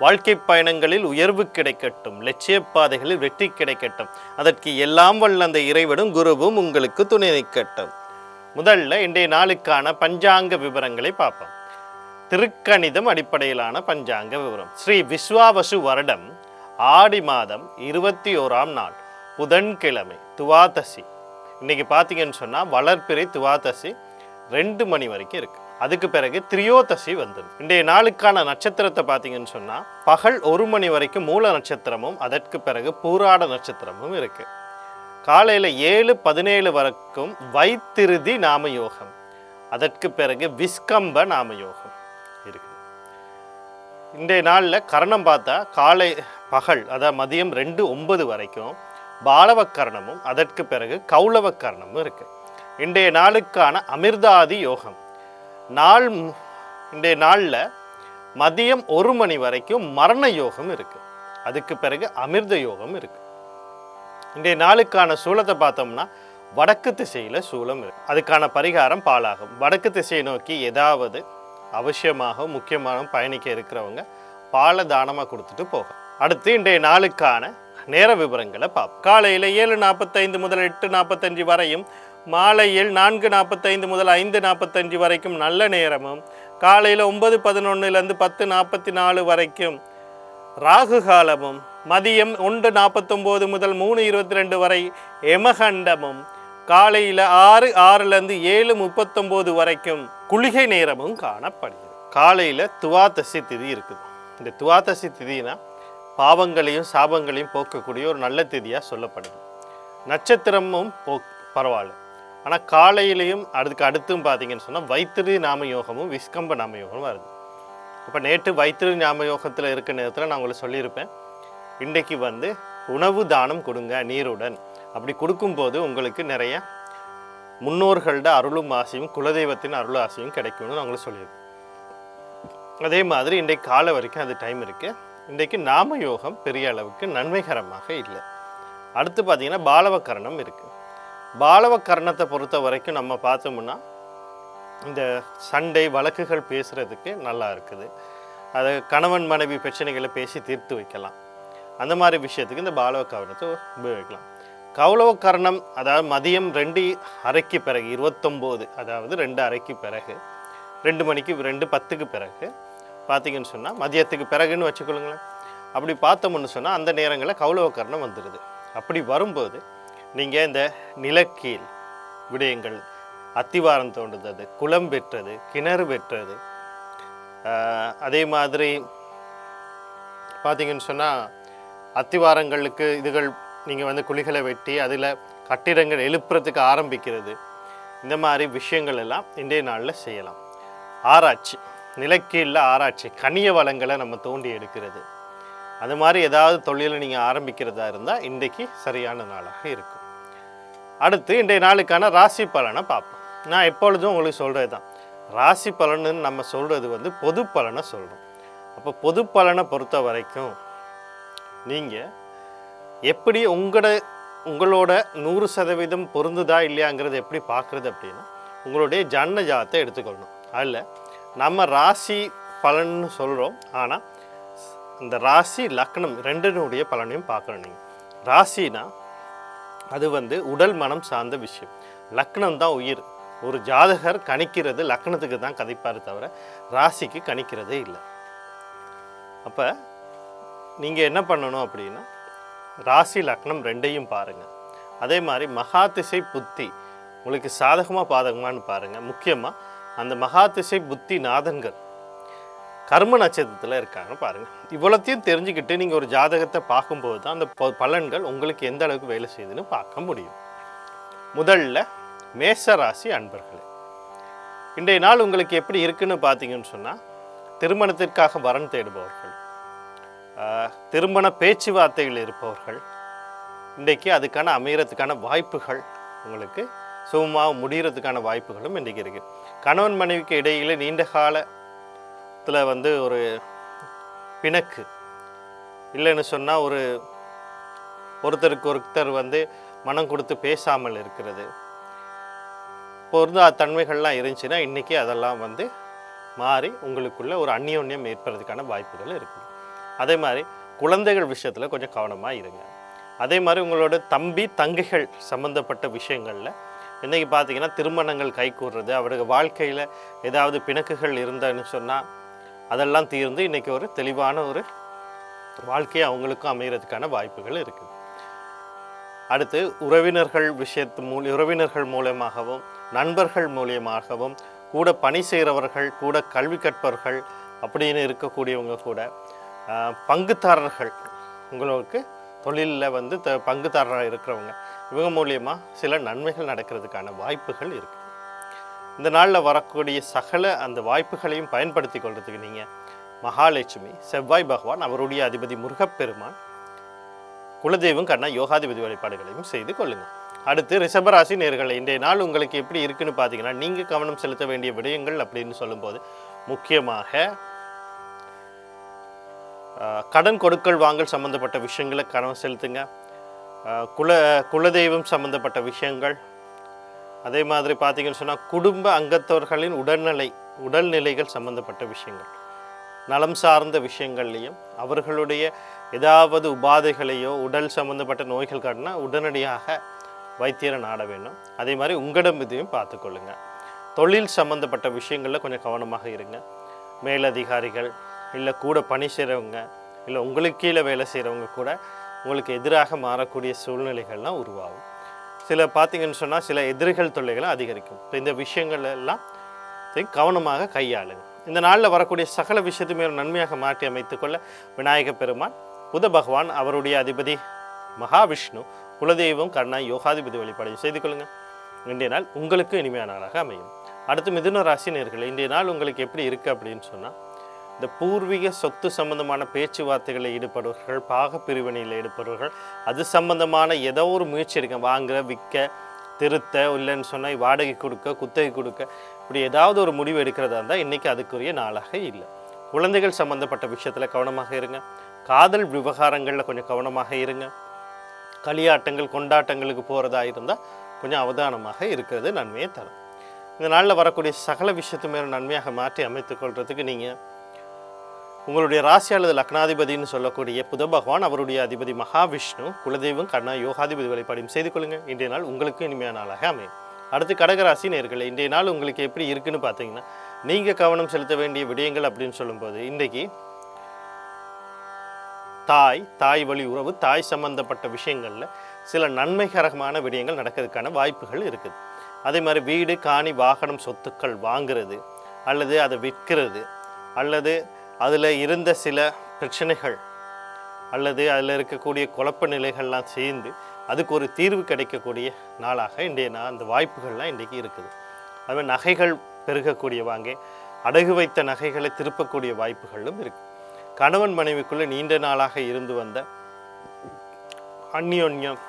வாழ்க்கை பயணங்களில் உயர்வு கிடைக்கட்டும் லட்சிய பாதைகளில் வெற்றி கிடைக்கட்டும். அதற்கு எல்லாம் வல்ல அந்த இறைவனும் குருவும் உங்களுக்கு துணை நிற்கட்டும். முதல்ல இன்றைய நாளுக்கான பஞ்சாங்க விவரங்களை பார்ப்போம். திருக்கணிதம் அடிப்படையிலான பஞ்சாங்க விவரம். ஸ்ரீ விஸ்வாவசு வருடம் ஆடி மாதம் இருபத்தி ஓராம் நாள் புதன்கிழமை துவாதசி. இன்னைக்கு பார்த்தீங்கன்னு சொன்னால் வளர்ப்பிறை துவாதசி ரெண்டு மணி வரைக்கும் இருக்குது அதுக்கு பிறகு திரியோதசி வந்தது. இன்றைய நாளுக்கான நட்சத்திரத்தை பார்த்தீங்கன்னு சொன்னால் பகல் ஒரு மணி வரைக்கும் மூல நட்சத்திரமும் அதற்கு பிறகு பூராட நட்சத்திரமும் இருக்குது காலையில் ஏழு பதினேழு வரைக்கும் வைத்திருதி நாம யோகம். அதற்கு பிறகு விஸ்கம்ப நாம யோகம் இருக்குது இன்றைய நாளில் கரணம் பார்த்தா காலை பகல் அதாவது மதியம் ரெண்டு ஒன்பது வரைக்கும் பாலவ கரணமும் அதற்கு பிறகு கௌளவக்கரணமும் கரணமும் இன்றைய நாளுக்கான அமிர்தாதி யோகம். நாள் இன்றைய நாளில் மதியம் ஒரு மணி வரைக்கும் மரண யோகம் இருக்கு. அதுக்கு பிறகு அமிர்த யோகம் இருக்கு. இன்றைய நாளுக்கான சூலத்தை பார்த்தோம்னா வடக்கு திசையில் சூலம் இருக்கு. அதுக்கான பரிகாரம் பாலாகும். வடக்கு திசையை நோக்கி ஏதாவது அவசியமாக முக்கியமாக பயணிக்க இருக்கிறவங்க பாலை தானமாக கொடுத்துட்டு போகும் அடுத்து இன்றைய நாளுக்கான நேர விவரங்களை பார்ப்போம். காலையில் ஏழு நாற்பத்தைந்து முதல் எட்டு நாற்பத்தஞ்சு வரையும் மாலையில் நான்கு நாற்பத்தைந்து முதல் ஐந்து நாற்பத்தஞ்சு வரைக்கும் நல்ல நேரமும் காலையில் ஒன்பது பதினொன்றுலேருந்து பத்து நாற்பத்தி நாலு வரைக்கும் ராகு காலமும் மதியம் ஒன்று நாற்பத்தொம்போது முதல் மூணு இருபத்தி ரெண்டு வரை எமகண்டமும் காலையில் ஆறு ஆறுலேருந்து ஏழு முப்பத்தொம்போது வரைக்கும் குளிகை நேரமும் காணப்படுகிறது. காலையில் துவாதசி திதி இருக்குது. இந்த துவாதசி திதினா பாவங்களையும் சாபங்களையும் போக்கக்கூடிய ஒரு நல்ல திதியாக சொல்லப்படுது. நட்சத்திரமும் போ பரவாயில்ல. ஆனால் காலையிலையும் அதுக்கு அடுத்தும் பார்த்தீங்கன்னு சொன்னால் வைத்திரு நாம யோகமும் விஸ்கம்ப நாம யோகமும் வருது. இப்போ நேற்று வைத்திரு நாம யோகத்தில் இருக்க நேரத்தில் நான் உங்களுக்கு சொல்லியிருப்பேன். இன்றைக்கு வந்து உணவு தானம் கொடுங்க நீருடன். அப்படி கொடுக்கும்போது உங்களுக்கு நிறைய முன்னோர்களோட அருளும் ஆசையும் குலதெய்வத்தின் அருள் ஆசையும் கிடைக்கும்னு நான் உங்களுக்கு சொல்லியிருக்கேன். அதே மாதிரி இன்றைக்கு காலை வரைக்கும் அது டைம் இருக்குது இன்றைக்கு நாம யோகம் பெரிய அளவுக்கு நன்மைகரமாக இல்லை. அடுத்து பார்த்திங்கன்னா பாலவக்கரணம் இருக்குது பாலவக்கரணத்தை பொறுத்த வரைக்கும் நம்ம பார்த்தோம்னா இந்த சண்டை வழக்குகள் பேசுகிறதுக்கு நல்லா இருக்குது. அதை கணவன் மனைவி பிரச்சனைகளை பேசி தீர்த்து வைக்கலாம். அந்த மாதிரி விஷயத்துக்கு இந்த பாலவ கவனத்தை உபயோகிக்கலாம். கௌளவ கரணம் அதாவது மதியம் ரெண்டு அரைக்கு பிறகு இருபத்தொம்போது அதாவது ரெண்டு அரைக்கு பிறகு ரெண்டு மணிக்கு ரெண்டு பத்துக்கு பிறகு பார்த்தீங்கன்னு சொன்னால் மதியத்துக்கு பிறகுன்னு வச்சுக்கொள்ளுங்களேன். அப்படி பார்த்தோம்னு சொன்னால் அந்த நேரங்களில் கௌளவ கரணம் வந்துடுது அப்படி வரும்போது நீங்கள் இந்த நிலக்கீழ் விடயங்கள் அத்திவாரம் தோண்டுறது குளம் பெற்றது கிணறு பெற்றது அதே மாதிரி பார்த்தீங்கன்னு சொன்னால் அத்திவாரங்களுக்கு இதுகள் நீங்கள் வந்து குழிகளை வெட்டி அதில் கட்டிடங்கள் எழுப்புறதுக்கு ஆரம்பிக்கிறது. இந்த மாதிரி விஷயங்கள் எல்லாம் இன்றைய நாளில் செய்யலாம். ஆராய்ச்சி நிலக்கீழில் ஆராய்ச்சி கனிய வளங்களை நம்ம தோண்டி எடுக்கிறது. அது மாதிரி ஏதாவது தொழிலை நீங்கள் ஆரம்பிக்கிறதா இருந்தால் இன்றைக்கு சரியான நாளாக இருக்கும். அடுத்து இன்றைய நாளுக்கான ராசி பலனை பார்ப்போம். நான் எப்பொழுதும் உங்களுக்கு சொல்கிறது தான் ராசி பலன்னு நம்ம சொல்கிறது வந்து பொது பலனை சொல்கிறோம் அப்போ பொது பலனை பொறுத்த வரைக்கும் நீங்கள் எப்படி உங்களோட உங்களோட நூறு சதவீதம் பொருந்துதா இல்லையாங்கிறது எப்படி பார்க்குறது அப்படின்னா உங்களுடைய ஜன்ன ஜாதத்தை எடுத்துக்கொள்ளணும். அதில் நம்ம ராசி பலன்னு சொல்கிறோம் ஆனால் இந்த ராசி லக்னம் ரெண்டினுடைய பலனையும் பார்க்கணும் நீங்கள் ராசினா அது வந்து உடல் மனம் சார்ந்த விஷயம். லக்னம் தான் உயிர். ஒரு ஜாதகர் கணிக்கிறது லக்னத்துக்கு தான் கதைப்பார் தவிர ராசிக்கு கணிக்கிறதே இல்லை. அப்போ நீங்கள் என்ன பண்ணணும் அப்படின்னா ராசி லக்னம் ரெண்டையும் பாருங்கள் அதே மாதிரி மகாதிசை புத்தி உங்களுக்கு சாதகமாக பாதகமான்னு பாருங்கள் முக்கியமாக அந்த மகாதிசை புத்தி நாதன்கள் கர்ம நட்சத்திரத்தில் இருக்காங்க பாருங்கள் இவ்வளோத்தையும் தெரிஞ்சுக்கிட்டு நீங்கள் ஒரு ஜாதகத்தை பார்க்கும்போது தான் அந்த பலன்கள் உங்களுக்கு எந்த அளவுக்கு வேலை செய்யுதுன்னு பார்க்க முடியும். முதல்ல மேச ராசி அன்பர்களே இன்றைய நாள் உங்களுக்கு எப்படி இருக்குன்னு பார்த்தீங்கன்னு சொன்னால் திருமணத்திற்காக வரன் தேடுபவர்கள் திருமண பேச்சுவார்த்தைகள் இருப்பவர்கள் இன்றைக்கு அதுக்கான அமையறதுக்கான வாய்ப்புகள் உங்களுக்கு சுகமாக முடிகிறதுக்கான வாய்ப்புகளும் இன்றைக்கி இருக்குது கணவன் மனைவிக்கு இடையில் நீண்ட கால இடத்துல வந்து ஒரு பிணக்கு. இல்லைன்னு சொன்னால் ஒரு ஒருத்தருக்கு ஒருத்தர் வந்து மனம் கொடுத்து பேசாமல் இருக்கிறது. பொருந்தா தன்மைகள்லாம் இருந்துச்சுன்னா இன்றைக்கி அதெல்லாம் வந்து மாறி உங்களுக்குள்ள ஒரு அந்யோன்யம் ஏற்படுறதுக்கான வாய்ப்புகள் இருக்குது அதே மாதிரி குழந்தைகள் விஷயத்தில் கொஞ்சம் கவனமாக இருங்க. அதே மாதிரி உங்களோட தம்பி தங்கைகள் சம்மந்தப்பட்ட விஷயங்களில் இன்றைக்கி பார்த்தீங்கன்னா திருமணங்கள் கை கூடுறது அவருடைய வாழ்க்கையில் ஏதாவது பிணக்குகள் இருந்ததுன்னு சொன்னால் அதெல்லாம் தீர்ந்து இன்றைக்கி ஒரு தெளிவான ஒரு வாழ்க்கை அவங்களுக்கும் அமைகிறதுக்கான வாய்ப்புகள் இருக்குது அடுத்து உறவினர்கள் விஷயத்து மூல உறவினர்கள் மூலயமாகவும் நண்பர்கள் மூலியமாகவும் கூட பணி செய்கிறவர்கள் கூட கல்வி கற்பவர்கள் அப்படின்னு இருக்கக்கூடியவங்க கூட பங்குதாரர்கள் உங்களுக்கு தொழிலில் வந்து த பங்குதாரராக இருக்கிறவங்க இவங்க மூலியமாக சில நன்மைகள் நடக்கிறதுக்கான வாய்ப்புகள் இருக்குது இந்த நாளில் வரக்கூடிய சகல அந்த வாய்ப்புகளையும் பயன்படுத்தி கொள்றதுக்கு நீங்கள் மகாலட்சுமி செவ்வாய் பகவான் அவருடைய அதிபதி முருகப்பெருமான் குலதெய்வம் கண்ணா யோகாதிபதி வழிபாடுகளையும் செய்து கொள்ளுங்கள் அடுத்து ரிஷபராசி நேர்களை இன்றைய நாள் உங்களுக்கு எப்படி இருக்குன்னு பார்த்தீங்கன்னா நீங்கள் கவனம் செலுத்த வேண்டிய விடயங்கள் அப்படின்னு சொல்லும்போது முக்கியமாக கடன் கொடுக்கல் வாங்கல் சம்மந்தப்பட்ட விஷயங்களை கவனம் செலுத்துங்க. குல குலதெய்வம் சம்மந்தப்பட்ட விஷயங்கள் அதே மாதிரி பார்த்தீங்கன்னு சொன்னால் குடும்ப அங்கத்தவர்களின் உடல்நிலை உடல்நிலைகள் சம்மந்தப்பட்ட விஷயங்கள். நலம் சார்ந்த விஷயங்கள்லையும் அவர்களுடைய ஏதாவது உபாதைகளையோ உடல் சம்மந்தப்பட்ட நோய்கள் காட்டினா உடனடியாக வைத்தியரை நாட வேண்டும். அதே மாதிரி உங்களிடம் இதையும் பார்த்துக்கொள்ளுங்க தொழில் சம்மந்தப்பட்ட விஷயங்களில் கொஞ்சம் கவனமாக இருங்க. மேலதிகாரிகள் இல்லை கூட பணி செய்கிறவங்க இல்லை உங்களுக்கு கீழே வேலை செய்கிறவங்க கூட உங்களுக்கு எதிராக மாறக்கூடிய சூழ்நிலைகள்லாம் உருவாகும். சில பார்த்தீங்கன்னு சொன்னால் சில எதிரிகள் தொல்லைகளை அதிகரிக்கும். இப்போ இந்த விஷயங்கள் எல்லாம் கவனமாக கையாளுங்க. இந்த நாளில் வரக்கூடிய சகல விஷயத்தையுமே ஒரு நன்மையாக மாற்றி அமைத்துக்கொள்ள விநாயக பெருமான் புத பகவான் அவருடைய அதிபதி மகாவிஷ்ணு குலதெய்வம் கர்ணா யோகாதிபதி வழிபாடு செய்து கொள்ளுங்கள் இன்றைய நாள் உங்களுக்கு இனிமையான நாளாக அமையும். அடுத்து மிதுன ராசி நேர்களை இன்றைய நாள் உங்களுக்கு எப்படி இருக்குது அப்படின்னு சொன்னால் இந்த பூர்வீக சொத்து சம்பந்தமான பேச்சுவார்த்தைகளில் ஈடுபடுவர்கள் பாக பிரிவினையில் ஈடுபடுவர்கள் அது சம்பந்தமான ஏதோ ஒரு முயற்சி எடுக்க வாங்க விற்க திருத்த இல்லைன்னு சொன்னால் வாடகை கொடுக்க குத்தகை கொடுக்க இப்படி ஏதாவது ஒரு முடிவு எடுக்கிறதா இருந்தால் இன்றைக்கி அதுக்குரிய நாளாக இல்லை. குழந்தைகள் சம்பந்தப்பட்ட விஷயத்தில் கவனமாக இருங்க. காதல் விவகாரங்களில் கொஞ்சம் கவனமாக இருங்க. களியாட்டங்கள் கொண்டாட்டங்களுக்கு போகிறதா இருந்தால் கொஞ்சம் அவதானமாக இருக்கிறது நன்மையை தரும். இந்த நாளில் வரக்கூடிய சகல விஷயத்து விஷயத்துமே நன்மையாக மாற்றி அமைத்துக்கொள்கிறதுக்கு நீங்கள் உங்களுடைய ராசி அல்லது லக்னாதிபதினு சொல்லக்கூடிய புத பகவான் அவருடைய அதிபதி மகாவிஷ்ணு குலதெய்வம் கண்ணா யோகாதிபதி வழிபாடியும் செய்து கொள்ளுங்கள் இன்றைய நாள் உங்களுக்கு இனிமையான நாளாக அமையும். அடுத்து கடகராசி நேர்களை இன்றைய நாள் உங்களுக்கு எப்படி இருக்குன்னு பார்த்தீங்கன்னா நீங்கள் கவனம் செலுத்த வேண்டிய விடயங்கள் அப்படின்னு சொல்லும்போது இன்றைக்கி தாய் தாய் வழி உறவு தாய் சம்பந்தப்பட்ட விஷயங்களில் சில நன்மைகரமான விடயங்கள் நடக்கிறதுக்கான வாய்ப்புகள் இருக்குது. அதே மாதிரி வீடு காணி வாகனம் சொத்துக்கள் வாங்குறது அல்லது அதை விற்கிறது அல்லது அதில் இருந்த சில பிரச்சனைகள் அல்லது அதில் இருக்கக்கூடிய குழப்ப நிலைகள்லாம் சேர்ந்து அதுக்கு ஒரு தீர்வு கிடைக்கக்கூடிய நாளாக இன்றைய நான் அந்த வாய்ப்புகள்லாம் இன்றைக்கி இருக்குது. அதுமாதிரி நகைகள் பெருகக்கூடியவாங்க அடகு வைத்த நகைகளை திருப்பக்கூடிய வாய்ப்புகளும் இருக்குது கணவன் மனைவிக்குள்ளே நீண்ட நாளாக இருந்து வந்த அந்யோன்யம்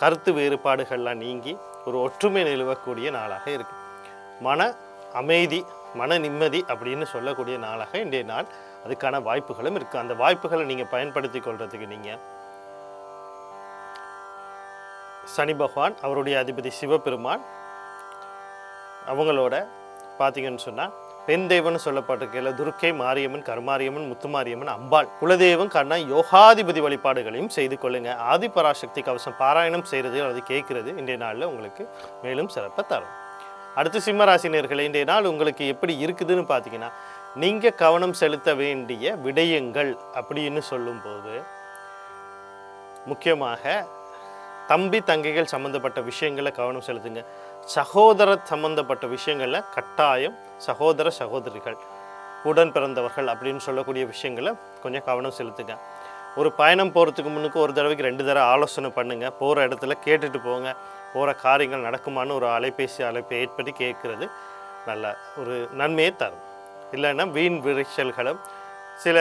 கருத்து வேறுபாடுகள்லாம் நீங்கி ஒரு ஒற்றுமை நிலவக்கூடிய நாளாக இருக்குது மன அமைதி மன நிம்மதி அப்படின்னு சொல்லக்கூடிய நாளாக இன்றைய நாள் அதுக்கான வாய்ப்புகளும் இருக்குது அந்த வாய்ப்புகளை நீங்கள் பயன்படுத்தி கொள்றதுக்கு நீங்கள் சனி பகவான் அவருடைய அதிபதி சிவபெருமான் அவங்களோட பார்த்தீங்கன்னு சொன்னால் பெண் தெய்வம்னு சொல்லப்பட்டிருக்கையில் துர்க்கை மாரியம்மன் கருமாரியம்மன் முத்துமாரியம்மன் அம்பாள் குலதெய்வம் கண்ணா யோகாதிபதி வழிபாடுகளையும் செய்து கொள்ளுங்க. ஆதிபராசக்தி கவசம் பாராயணம் செய்கிறது அல்லது கேட்கிறது இன்றைய நாளில் உங்களுக்கு மேலும் சிறப்பை தரும். அடுத்து சிம்மராசினியர்களே இன்றைய நாள் உங்களுக்கு எப்படி இருக்குதுன்னு பார்த்தீங்கன்னா நீங்கள் கவனம் செலுத்த வேண்டிய விடயங்கள் அப்படின்னு சொல்லும்போது முக்கியமாக தம்பி தங்கைகள் சம்மந்தப்பட்ட விஷயங்களை கவனம் செலுத்துங்க. சகோதர சம்மந்தப்பட்ட விஷயங்களில் கட்டாயம் சகோதர சகோதரிகள் உடன் பிறந்தவர்கள் அப்படின்னு சொல்லக்கூடிய விஷயங்களை கொஞ்சம் கவனம் செலுத்துங்க. ஒரு பயணம் போகிறதுக்கு முன்னுக்கு ஒரு தடவைக்கு ரெண்டு தடவை ஆலோசனை பண்ணுங்கள் போகிற இடத்துல கேட்டுட்டு போங்க. போகிற காரியங்கள் நடக்குமான்னு ஒரு அலைபேசி அழைப்பை ஏற்படுத்தி கேட்குறது. நல்ல ஒரு நன்மையை தரும். இல்லைன்னா வீண் விரிச்சல்களும் சில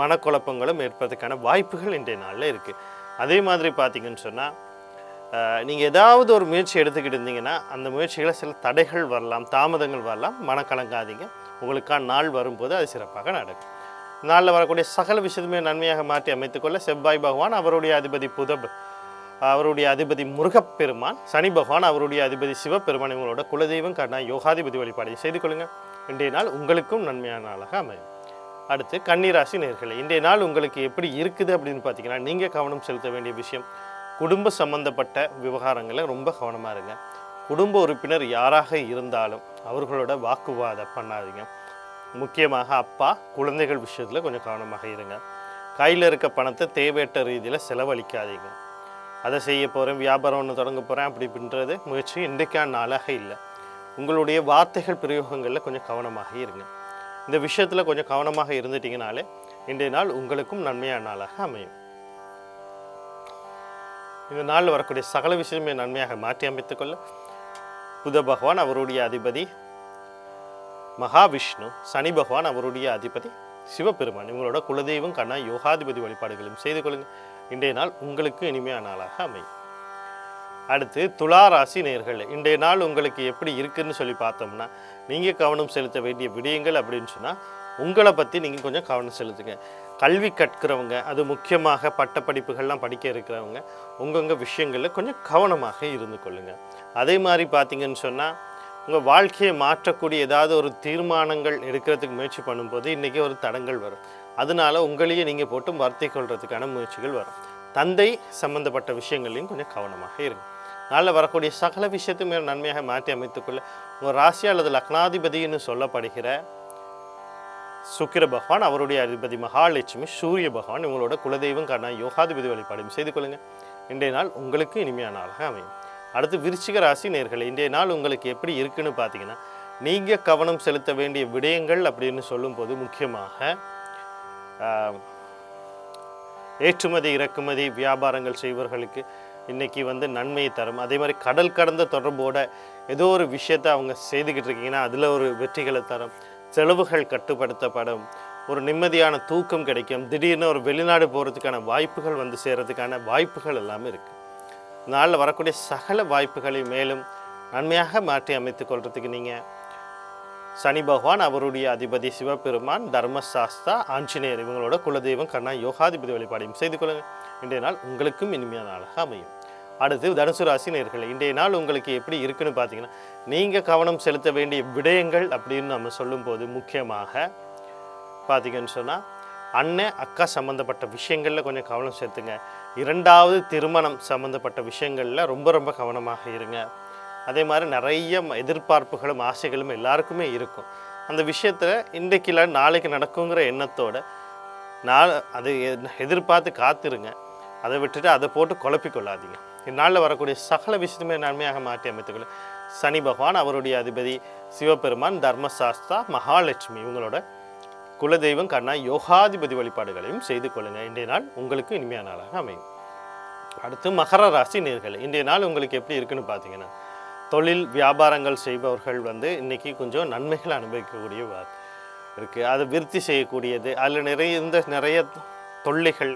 மனக்குழப்பங்களும் ஏற்பதற்கான வாய்ப்புகள் இன்றைய நாளில் இருக்குது அதே மாதிரி பார்த்தீங்கன்னு சொன்னால் நீங்கள் ஏதாவது ஒரு முயற்சி எடுத்துக்கிட்டு இருந்தீங்கன்னா அந்த முயற்சிகளை சில தடைகள் வரலாம் தாமதங்கள் வரலாம். மனக்கலங்காதீங்க. உங்களுக்கான நாள் வரும்போது அது சிறப்பாக நடக்கும். நாளில் வரக்கூடிய சகல விஷயத்துமே நன்மையாக மாற்றி அமைத்துக்கொள்ள செவ்வாய் பகவான் அவருடைய அதிபதி புதப் அவருடைய அதிபதி முருகப்பெருமான் சனி பகவான் அவருடைய அதிபதி சிவபெருமான் இவங்களோட குலதெய்வம் கண்ணா யோகாதிபதி வழிபாடையும் செய்து கொள்ளுங்கள் இன்றைய நாள் உங்களுக்கும் நன்மையான நாளாக அமையும். அடுத்து கன்னிராசி நேர்களை இன்றைய நாள் உங்களுக்கு எப்படி இருக்குது அப்படின்னு பார்த்தீங்கன்னா நீங்கள் கவனம் செலுத்த வேண்டிய விஷயம் குடும்ப சம்பந்தப்பட்ட விவகாரங்களில் ரொம்ப கவனமாக இருங்க. குடும்ப உறுப்பினர் யாராக இருந்தாலும் அவர்களோட வாக்குவாதம் பண்ணாதீங்க. முக்கியமாக அப்பா குழந்தைகள் விஷயத்தில் கொஞ்சம் கவனமாக இருங்க. கையில் இருக்க பணத்தை தேவையற்ற ரீதியில் செலவழிக்காதீங்க. அதை செய்ய போகிறேன் வியாபாரம் ஒன்று தொடங்க போகிறேன் அப்படி அப்படின்றது முயற்சி இன்றைக்கான நாளாக இல்லை. உங்களுடைய வார்த்தைகள் பிரயோகங்களில் கொஞ்சம் கவனமாக இருங்க. இந்த விஷயத்தில் கொஞ்சம் கவனமாக இருந்துட்டிங்கனாலே இன்றைய நாள் உங்களுக்கும் நன்மையான நாளாக அமையும். இந்த நாளில் வரக்கூடிய சகல விஷயமே நன்மையாக மாற்றி அமைத்துக்கொள்ள புத பகவான் அவருடைய அதிபதி மகாவிஷ்ணு சனி பகவான் அவருடைய அதிபதி சிவபெருமான் இவங்களோட குலதெய்வம் கண்ணா யோகாதிபதி வழிபாடுகளும் செய்து கொள்ளுங்கள். இன்றைய நாள் உங்களுக்கு இனிமையான நாளாக அமையும். அடுத்து துலா ராசி நேர்கள் இன்றைய நாள் உங்களுக்கு எப்படி இருக்குன்னு சொல்லி பார்த்தோம்னா நீங்கள் கவனம் செலுத்த வேண்டிய விடயங்கள் அப்படின்னு சொன்னால் உங்களை பற்றி நீங்கள் கொஞ்சம் கவனம் செலுத்துங்க. கல்வி கற்கிறவங்க அது முக்கியமாக பட்ட படிப்புகள்லாம் படிக்க இருக்கிறவங்க உங்கங்க விஷயங்களில் கொஞ்சம் கவனமாக இருந்து கொள்ளுங்க. அதே மாதிரி பார்த்தீங்கன்னு சொன்னால் உங்கள் வாழ்க்கையை மாற்றக்கூடிய ஏதாவது ஒரு தீர்மானங்கள் எடுக்கிறதுக்கு முயற்சி பண்ணும்போது இன்றைக்கி ஒரு தடங்கள் வரும். அதனால உங்களையே நீங்கள் போட்டு வார்த்தை கொள்றதுக்கான முயற்சிகள் வரும். தந்தை சம்பந்தப்பட்ட விஷயங்களையும் கொஞ்சம் கவனமாக இருங்க. நாளில் வரக்கூடிய சகல விஷயத்தையும் நன்மையாக மாற்றி அமைத்துக்கொள்ள உங்கள் ராசி அல்லது லக்னாதிபதினு சொல்லப்படுகிற சுக்கிர பகவான் அவருடைய அதிபதி மகாலட்சுமி சூரிய பகவான் உங்களோட குலதெய்வம் கண்ணா யோகாதிபதி வழிபாடும் செய்து கொள்ளுங்கள் இன்றைய நாள் உங்களுக்கு இனிமையான நாளாக அமையும். அடுத்து விருச்சிக ராசி நேர்களை இன்றைய நாள் உங்களுக்கு எப்படி இருக்குன்னு பார்த்தீங்கன்னா நீங்கள் கவனம் செலுத்த வேண்டிய விடயங்கள் அப்படின்னு சொல்லும்போது முக்கியமாக ஏற்றுமதி இறக்குமதி வியாபாரங்கள் செய்வர்களுக்கு இன்றைக்கி வந்து நன்மையை தரும். அதே மாதிரி கடல் கடந்த தொடர்போட ஏதோ ஒரு விஷயத்தை அவங்க செய்துக்கிட்டு இருக்கீங்கன்னா அதில் ஒரு வெற்றிகளை தரும். செலவுகள் கட்டுப்படுத்தப்படும். ஒரு நிம்மதியான தூக்கம் கிடைக்கும். திடீர்னு ஒரு வெளிநாடு போகிறதுக்கான வாய்ப்புகள் வந்து சேர்கிறதுக்கான வாய்ப்புகள் எல்லாமே இருக்குது நாளில் வரக்கூடிய சகல வாய்ப்புகளை மேலும் நன்மையாக மாற்றி அமைத்து கொள்றதுக்கு நீங்கள் சனி பகவான் அவருடைய அதிபதி சிவபெருமான் தர்மசாஸ்தா ஆஞ்சநேயர் இவங்களோட குலதெய்வம் கண்ணா யோகாதிபதி வழிபாடையும் செய்து கொள்ளுங்கள் இன்றைய நாள் உங்களுக்கும் இனிமையான நாளாக அமையும். அடுத்து தனுசு ராசி நேர்களே இன்றைய நாள் உங்களுக்கு எப்படி இருக்குன்னு பார்த்தீங்கன்னா நீங்கள் கவனம் செலுத்த வேண்டிய விடயங்கள் அப்படின்னு நம்ம சொல்லும்போது முக்கியமாக பார்த்தீங்கன்னு சொன்னால் அண்ணன் அக்கா சம்மந்தப்பட்ட விஷயங்களில் கொஞ்சம் கவனம் செலுத்துங்க. இரண்டாவது திருமணம் சம்மந்தப்பட்ட விஷயங்களில் ரொம்ப ரொம்ப கவனமாக இருங்க. அதே மாதிரி நிறைய எதிர்பார்ப்புகளும் ஆசைகளும் எல்லாருக்குமே இருக்கும். அந்த விஷயத்தில் இன்றைக்கு இல்லை நாளைக்கு நடக்குங்கிற எண்ணத்தோடு நான் அது எதிர்பார்த்து காத்துருங்க. அதை விட்டுட்டு அதை போட்டு குழப்பிக்கொள்ளாதீங்க. இந்நாளில் வரக்கூடிய சகல விஷயத்துமே நன்மையாக மாற்றி அமைத்துக்கொள்ள சனி பகவான் அவருடைய அதிபதி சிவபெருமான் தர்மசாஸ்தா மகாலட்சுமி இவங்களோட குலதெய்வம் கண்ணா யோகாதிபதி வழிபாடுகளையும் செய்து கொள்ளுங்கள் இன்றைய நாள் உங்களுக்கு இனிமையான நாளாக அமையும். அடுத்து மகர ராசி நேர்கள். இன்றைய நாள் உங்களுக்கு எப்படி இருக்குன்னு பார்த்தீங்கன்னா தொழில் வியாபாரங்கள் செய்பவர்கள் வந்து இன்றைக்கி கொஞ்சம் நன்மைகள் அனுபவிக்கக்கூடிய இருக்குது அது அதை விருத்தி செய்யக்கூடியது. அதில் நிறைய இருந்த நிறைய தொல்லைகள்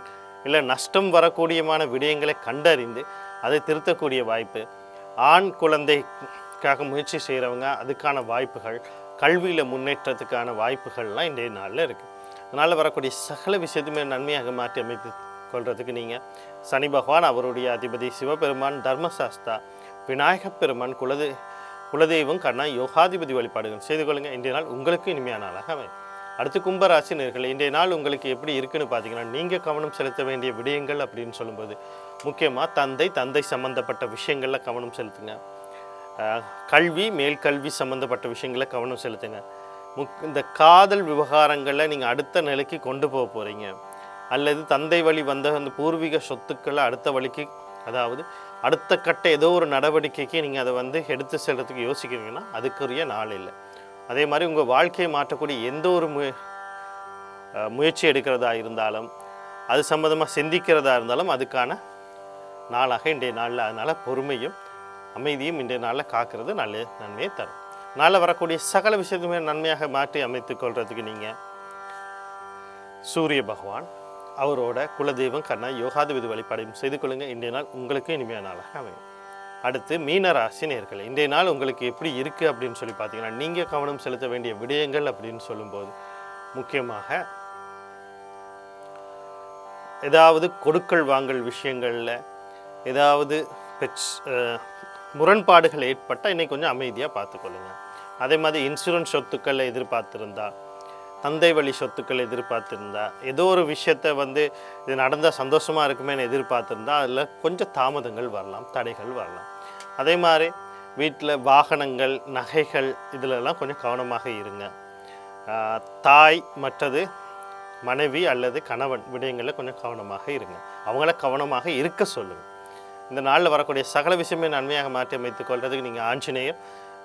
இல்லை நஷ்டம் வரக்கூடியமான விடயங்களை கண்டறிந்து அதை திருத்தக்கூடிய வாய்ப்பு. ஆண் குழந்தைக்காக முயற்சி செய்கிறவங்க அதுக்கான வாய்ப்புகள் கல்வியில் முன்னேற்றத்துக்கான வாய்ப்புகள்லாம் இன்றைய நாளில் இருக்குது அதனால் வரக்கூடிய சகல விஷயத்துமே நன்மையாக மாற்றி அமைத்து கொள்றதுக்கு நீங்கள் சனி பகவான் அவருடைய அதிபதி சிவபெருமான் தர்மசாஸ்தா விநாயகப் பெருமான் குலதெ குலதெய்வம் கண்ணா யோகாதிபதி வழிபாடுகள் செய்து கொள்ளுங்கள் இன்றைய நாள் உங்களுக்கு இனிமையான நாளாக அமையும். அடுத்து கும்பராசி நேர்களே இன்றைய நாள் உங்களுக்கு எப்படி இருக்குன்னு பார்த்தீங்கன்னா நீங்கள் கவனம் செலுத்த வேண்டிய விடயங்கள் அப்படின்னு சொல்லும்போது முக்கியமாக தந்தை தந்தை சம்பந்தப்பட்ட விஷயங்களில் கவனம் செலுத்துங்க. கல்வி மேல்கல்வி சம்மந்தப்பட்ட விஷயங்களை கவனம் செலுத்துங்க. முக் இந்த காதல் விவகாரங்களை நீங்கள் அடுத்த நிலைக்கு கொண்டு போக போகிறீங்க அல்லது தந்தை வழி வந்த அந்த பூர்வீக சொத்துக்களை அடுத்த வழிக்கு அதாவது அடுத்த கட்ட ஏதோ ஒரு நடவடிக்கைக்கு நீங்கள் அதை வந்து எடுத்து செல்கிறதுக்கு யோசிக்கிறீங்கன்னா அதுக்குரிய நாள் இல்லை. அதே மாதிரி உங்கள் வாழ்க்கையை மாற்றக்கூடிய எந்த ஒரு மு முயற்சி எடுக்கிறதா இருந்தாலும் அது சம்மந்தமாக சிந்திக்கிறதா இருந்தாலும் அதுக்கான நாளாக இன்றைய நாளில் அதனால் பொறுமையும் அமைதியும் இன்றைய நாளில் காக்கிறது நல்ல நன்மையை தரும். நாளில் வரக்கூடிய சகல விஷயத்துமே நன்மையாக மாற்றி அமைத்துக் கொள்றதுக்கு நீங்கள் சூரிய பகவான் அவரோட குலதெய்வம் கண்ணா யோகாதிபதி வழிபாடையும் செய்து கொள்ளுங்க. இன்றைய நாள் உங்களுக்கு இனிமையான நாளாக அமையும். அடுத்து மீனராசி நேர்கள் இன்றைய நாள் உங்களுக்கு எப்படி இருக்குது அப்படின்னு சொல்லி பார்த்தீங்கன்னா நீங்கள் கவனம் செலுத்த வேண்டிய விடயங்கள் அப்படின்னு சொல்லும்போது முக்கியமாக ஏதாவது கொடுக்கல் வாங்கல் விஷயங்களில் ஏதாவது பெச் முரண்பாடுகள் ஏற்பட்டால் இன்னைக்கு கொஞ்சம் அமைதியாக பார்த்துக்கொள்ளுங்க. அதே மாதிரி இன்சூரன்ஸ் சொத்துக்களை எதிர்பார்த்துருந்தா தந்தை வழி சொத்துக்களை எதிர்பார்த்துருந்தா ஏதோ ஒரு விஷயத்தை வந்து இது நடந்தால் சந்தோஷமாக இருக்குமேன்னு எதிர்பார்த்துருந்தா அதில் கொஞ்சம் தாமதங்கள் வரலாம் தடைகள் வரலாம். அதே மாதிரி வீட்டில் வாகனங்கள் நகைகள் இதிலெல்லாம் கொஞ்சம் கவனமாக இருங்க. தாய் மற்றது மனைவி அல்லது கணவன் விடயங்களில் கொஞ்சம் கவனமாக இருங்க. அவங்கள கவனமாக இருக்க சொல்லுங்கள் இந்த நாளில் வரக்கூடிய சகல விஷயமே நன்மையாக மாற்றி அமைத்துக் கொள்றதுக்கு நீங்கள் ஆஞ்சநேயர்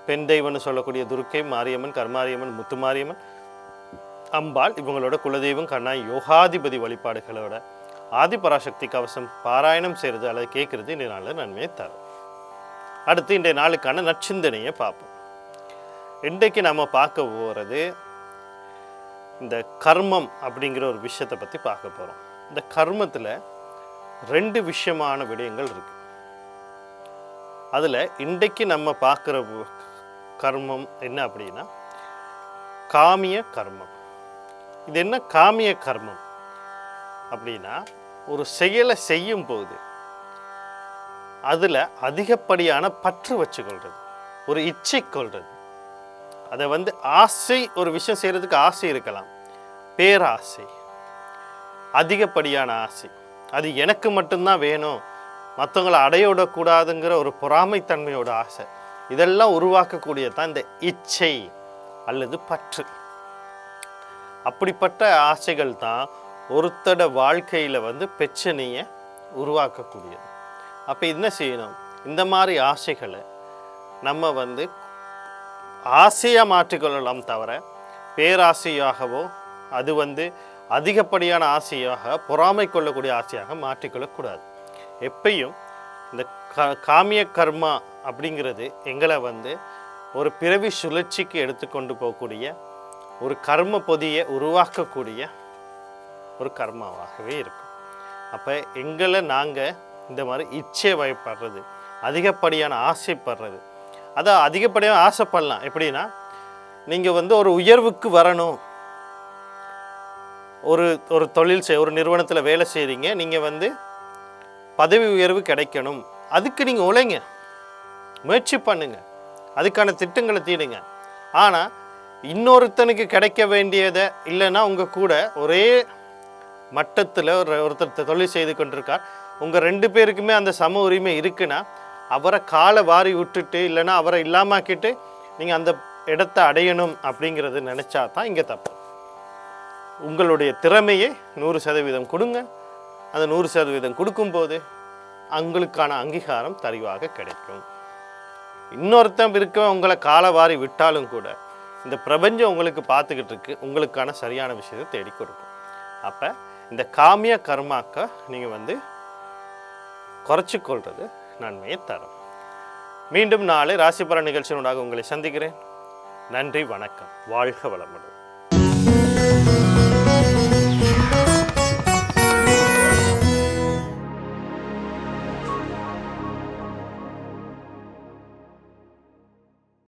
பெண் தெய்வம்னு சொல்லக்கூடிய துர்க்கை மாரியம்மன் கர்மாரியம்மன் முத்துமாரியம்மன் அம்பாள் இவங்களோட குலதெய்வம் கண்ணா யோகாதிபதி வழிபாடுகளோட ஆதிபராசக்தி கவசம் பாராயணம் செய்கிறது அல்லது கேட்குறது இந்த நாளில் நன்மையை தரும். அடுத்து இன்றைய நாளுக்கான நற்சிந்தனையை பார்ப்போம். இன்றைக்கு நம்ம பார்க்க போகிறது இந்த கர்மம் அப்படிங்கிற ஒரு விஷயத்தை பற்றி பார்க்க போகிறோம் இந்த கர்மத்தில் ரெண்டு விஷயமான விடயங்கள் இருக்கு. அதில் இன்றைக்கு நம்ம பார்க்குற கர்மம் என்ன அப்படின்னா காமிய கர்மம். இது என்ன காமிய கர்மம்? அப்படின்னா ஒரு செயலை செய்யும் போது அதில் அதிகப்படியான பற்று வச்சுக்கொள்றது ஒரு இச்சை கொள்றது. அதை வந்து ஆசை ஒரு விஷயம் செய்கிறதுக்கு ஆசை இருக்கலாம். பேராசை அதிகப்படியான ஆசை. அது எனக்கு மட்டும்தான் வேணும். மற்றவங்களை அடைய விடக்கூடாதுங்கிற ஒரு பொறாமைத்தன்மையோட ஆசை. இதெல்லாம் உருவாக்கக்கூடிய தான் இந்த இச்சை அல்லது பற்று. அப்படிப்பட்ட ஆசைகள் தான் ஒருத்தட வாழ்க்கையில் வந்து பிரச்சனையை உருவாக்கக்கூடியது. அப்போ என்ன செய்யணும்? இந்த மாதிரி ஆசைகளை நம்ம வந்து ஆசையாக மாற்றிக்கொள்ளலாம் தவிர பேராசையாகவோ அது வந்து அதிகப்படியான ஆசையாக பொறாமை கொள்ளக்கூடிய ஆசையாக மாற்றிக்கொள்ளக்கூடாது. எப்பயும் இந்த காமிய கர்மா அப்படிங்கிறது எங்களை வந்து ஒரு பிறவி சுழற்சிக்கு எடுத்துக்கொண்டு போகக்கூடிய ஒரு கர்ம பொதியை உருவாக்கக்கூடிய ஒரு கர்மாவாகவே இருக்கும். அப்போ எங்களை நாங்கள் இந்த மாதிரி இச்சை வயப்படுறது அதிகப்படியான ஆசைப்படுறது அதான் அதிகப்படியான ஆசைப்படலாம். எப்படின்னா நீங்கள் வந்து ஒரு உயர்வுக்கு வரணும். ஒரு ஒரு தொழில் செய் ஒரு நிறுவனத்தில் வேலை செய்கிறீங்க நீங்கள் வந்து பதவி உயர்வு கிடைக்கணும். அதுக்கு நீங்கள் உழைங்க. முயற்சி பண்ணுங்க. அதுக்கான திட்டங்களை தீடுங்க. ஆனால் இன்னொருத்தனுக்கு கிடைக்க வேண்டியதை இல்லைன்னா உங்கள் கூட ஒரே மட்டத்தில் ஒரு ஒருத்தர் தொழில் செய்து கொண்டிருக்கார். உங்கள் ரெண்டு பேருக்குமே அந்த சம உரிமை இருக்குன்னா அவரை காலை வாரி விட்டுட்டு இல்லைன்னா அவரை இல்லாமாக்கிட்டு நீங்கள் அந்த இடத்த அடையணும் அப்படிங்கிறது நினச்சா தான் இங்கே தப்பு. உங்களுடைய திறமையை நூறு சதவீதம் கொடுங்க. அந்த நூறு சதவீதம் கொடுக்கும்போது அவங்களுக்கான அங்கீகாரம் தெளிவாக கிடைக்கும். இன்னொருத்தன் இருக்க உங்களை காலை வாரி விட்டாலும் கூட இந்த பிரபஞ்சம் உங்களுக்கு பார்த்துக்கிட்டு இருக்கு. உங்களுக்கான சரியான விஷயத்தை தேடி கொடுக்கும். அப்போ இந்த காமிய கர்மாக்க நீங்கள் வந்து குறைச்சிக்கொள்வது நன்மையை தரும். மீண்டும் நாளை ராசிபர நிகழ்ச்சியினூடாக உங்களை சந்திக்கிறேன். நன்றி வணக்கம். வாழ்க வளமுடன்.